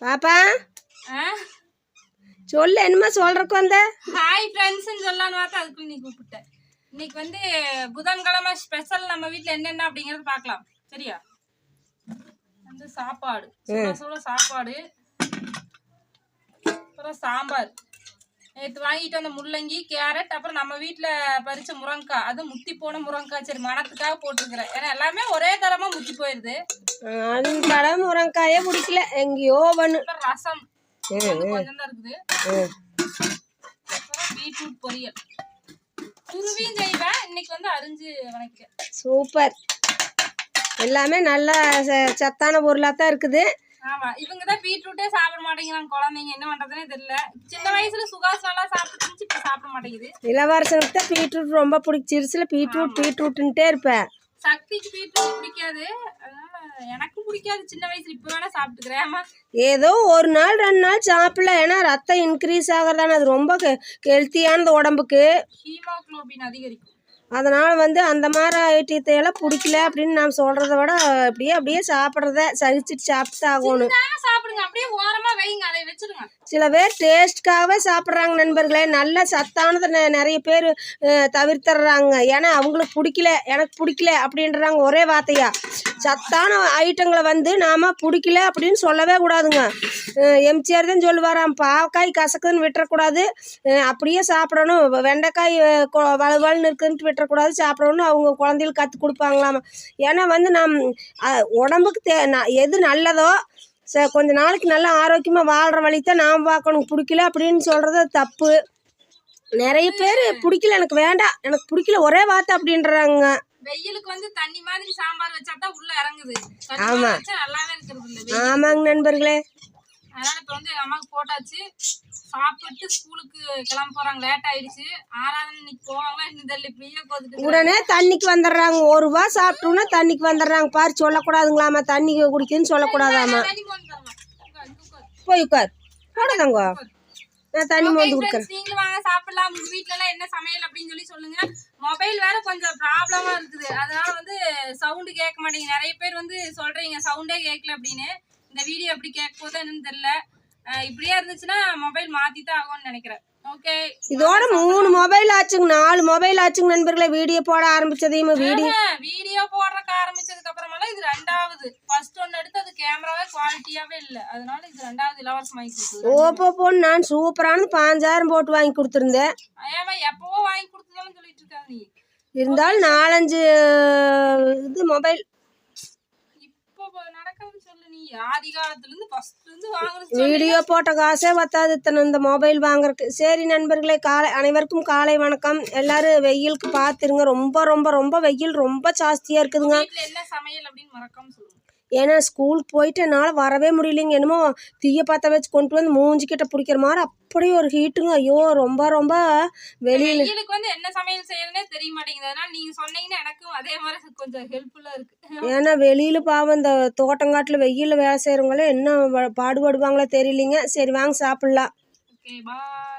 பாப்பா சொல்லு என்னமா சொல்றக்கு வந்த? ஹாய் ஃப்ரெண்ட்ஸ்னு சொல்லலான்னு பார்த்தா அதுக்குள்ள நீ கூப்பிட்ட. இன்னைக்கு வந்து புதன்கிழமை ஸ்பெஷல் நம்ம வீட்ல என்னென்ன அப்படிங்கறது பார்க்கலாம். சரியா? வந்து சாப்பாடு. சுட சாப்பாடு. அப்புறம் சாம்பார். நேற்று வாங்கிட்டு வந்த முள்ளங்கி கேரட் அப்புறம் நம்ம வீட்ல பறிச்ச முருங்கக்காய். அது முத்தி போன முருங்கக்காய். சரி மணத்துக்காக போட்டிருக்கிறேன். ஏன்னா எல்லாமே ஒரே தரமா முத்தி போயிருது. அந்த தடவை முருங்காயே பிடிக்கல. எங்கேயோ பண்ணு அப்புறம் ரசம். கொஞ்சம் தான் இருக்குது. பீட்ரூட் பொரியல். துருவியும் செய்வேன். இன்னைக்கு வந்து அரிஞ்சு வணக்கிறேன் சூப்பர். எல்லாமே நல்ல சத்தான பொருளாக தான் இருக்குது. ஆமா இவங்க தான் பீட்ரூட்டே சாப்பிட மாட்டேங்கிறாங்க குழந்தைங்க. என்ன பண்றதுனே தெரியல. சின்ன வயசுல சுகாஸ் நல்லா சாப்பிட்டு இப்ப சாப்பிட மாட்டேங்குது. இளவரசனுக்கு தான் பீட்ரூட் ரொம்ப பிடிச்சிருச்சுல பீட்ரூட் பீட்ரூட்டுன்ட்டே இருப்பேன். சக்திக்கு பீட்ரூட் பிடிக்காது. அதனால எனக்கும் பிடிக்காது சின்ன வயசுல. இப்ப வேணா சாப்பிட்டுக்கிறேன். ஏதோ ஒரு நாள் ரெண்டு நாள் சாப்பிடல. ஏன்னா ரத்தம் இன்க்ரீஸ் ஆகிறதான. அது ரொம்ப ஹெல்த்தியானது உடம்புக்கு. ஹீமோகுளோபின் அதிகரிக்கும். அதனால் வந்து அந்த மாதிரி ஐட்டத்தை எல்லாம் பிடிக்கல அப்படின்னு நான் சொல்கிறத விட அப்படியே அப்படியே சாப்பிட்றத சகிச்சுட்டு சாப்பிட்டு ஆகணும் சில பேர் டேஸ்ட்காகவே சாப்பிட்றாங்க நண்பர்களே. நல்ல சத்தானதை நிறைய பேர் தவிர்த்துறாங்க ஏன்னா அவங்களுக்கு பிடிக்கல. எனக்கு பிடிக்கல அப்படின்றாங்க ஒரே வார்த்தையா. சத்தான ஐட்டங்களை வந்து நாம் பிடிக்கல அப்படின்னு சொல்லவே கூடாதுங்க. எம்ஜிஆர் தான் சொல்லுவாராம் பாவக்காய் கசக்குதுன்னு விட்டுறக்கூடாது. அப்படியே சாப்பிடணும். வெண்டைக்காய் வலுவலுன்னு இருக்குதுன்ட்டு விட்டுறக்கூடாது. சாப்பிடணும்னு அவங்க குழந்தைகளுக்கு கற்றுக் கொடுப்பாங்களாம். ஏன்னா வந்து நம் உடம்புக்கு தே எது நல்லதோ ச கொஞ்ச நாளைக்கு நல்லா ஆரோக்கியமாக வாழ்கிற வழி தான் நாம் பார்க்கணும். பிடிக்கல அப்படின்னு சொல்கிறது தப்பு. நிறைய பேர் பிடிக்கல. எனக்கு வேண்டாம். எனக்கு பிடிக்கல. ஒரே வார்த்தை அப்படின்றாங்க. வெயிலுக்கு வந்து தண்ணி மாதிரி சாம்பார் வச்சா தான் உள்ள இறங்குது. ஆமா. ஆமாங்க நண்பர்களே. அதனால இப்ப வந்து எங்க அம்மாவுக்கு போட்டாச்சு. சாப்பிட்டு ஸ்கூலுக்கு கிளம்ப போறாங்க. லேட் ஆயிடுச்சு. ஆறாவது இன்னைக்கு போவாங்களா இன்னும் தெரியல. இப்படியே போதுட்டு உடனே தண்ணிக்கு வந்துடுறாங்க. ஒரு ரூபா சாப்பிட்டோன்னா தண்ணிக்கு வந்துடுறாங்க. பாரு சொல்லக்கூடாதுங்களாமா. தண்ணி குடிக்குதுன்னு உட்காரு. போய் உட்கார். போடாதாங்க நான் தண்ணி மோந்து கொடுக்குறேன். நீங்களும் வாங்க சாப்பிடலாம். உங்க வீட்ல எல்லாம் என்ன சமையல் அப்படின்னு சொல்லி சொல்லுங்க. மொபைல் வேற கொஞ்சம் ப்ராப்ளமா இருக்குது. அதனால வந்து சவுண்டு கேட்க மாட்டேங்குது. நிறைய பேர் வந்து சொல்றீங்க சவுண்டே கேட்கல அப்படின்னு. இந்த வீடியோ எப்படி கேட்க போதோ என்னன்னு தெரியல. இப்படியே இருந்துச்சுன்னா மொபைல் மாத்தி தான் ஆகும்னு நினைக்கிறேன். ஓகே இதோட மூணு மொபைல் ஆச்சுங்க நாலு மொபைல் ஆச்சுங்க நண்பர்களே வீடியோ போட ஆரம்பிச்சதையும் வீடியோ வீடியோ போடுறதுக்கு ஆரம்பிச்சதுக்கு அப்புறமெல்லாம் இது ரெண்டாவது. ஃபர்ஸ்ட் ஒன்னு எடுத்து அது கேமராவே குவாலிட்டியாவே இல்ல. அதனால இது ரெண்டாவது இலவசம் வாங்கி கொடுத்தது ஓப்போ போன் நான் சூப்பரான பாஞ்சாயிரம் போட்டு வாங்கி கொடுத்துருந்தேன். ஏமா எப்பவோ வாங்கி கொடுத்ததாலும் சொல்லிட்டு இருக்காது நீ இருந்தாலும் நாலஞ்சு இது மொபைல் வீடியோ போட்ட காசே பத்தாது இத்தனை இந்த மொபைல் வாங்குறதுக்கு. சரி நண்பர்களே காலை அனைவருக்கும் காலை வணக்கம். எல்லாரும் வெயிலுக்கு பார்த்துருங்க ரொம்ப ரொம்ப ரொம்ப வெயில் ரொம்ப ஜாஸ்தியாக இருக்குதுங்க. ஏன்னா ஸ்கூல் போயிட்டு என்னால் வரவே முடியலைங்க. என்னமோ தீய பற்ற வச்சு கொண்டு வந்து மூஞ்சிக்கிட்ட பிடிக்கிற மாதிரி அப்படியே ஒரு ஹீட்டுங்க. ஐயோ ரொம்ப ரொம்ப வெளியில் வெயிலுக்கு வந்து என்ன சமையல் செய்யறதுனே தெரிய மாட்டேங்குது. அதனால நீங்க சொன்னீங்கன்னா எனக்கும் அதே மாதிரி கொஞ்சம் ஹெல்ப்ஃபுல்லா இருக்கு. ஏன்னா வெளியில் பாவம் இந்த தோட்டங்காட்டில் வெயிலில் வேலை செய்கிறவங்களே என்ன பாடுபடுவாங்களோ தெரியலிங்க. சரி வாங்க சாப்பிட்லாம். Okay bye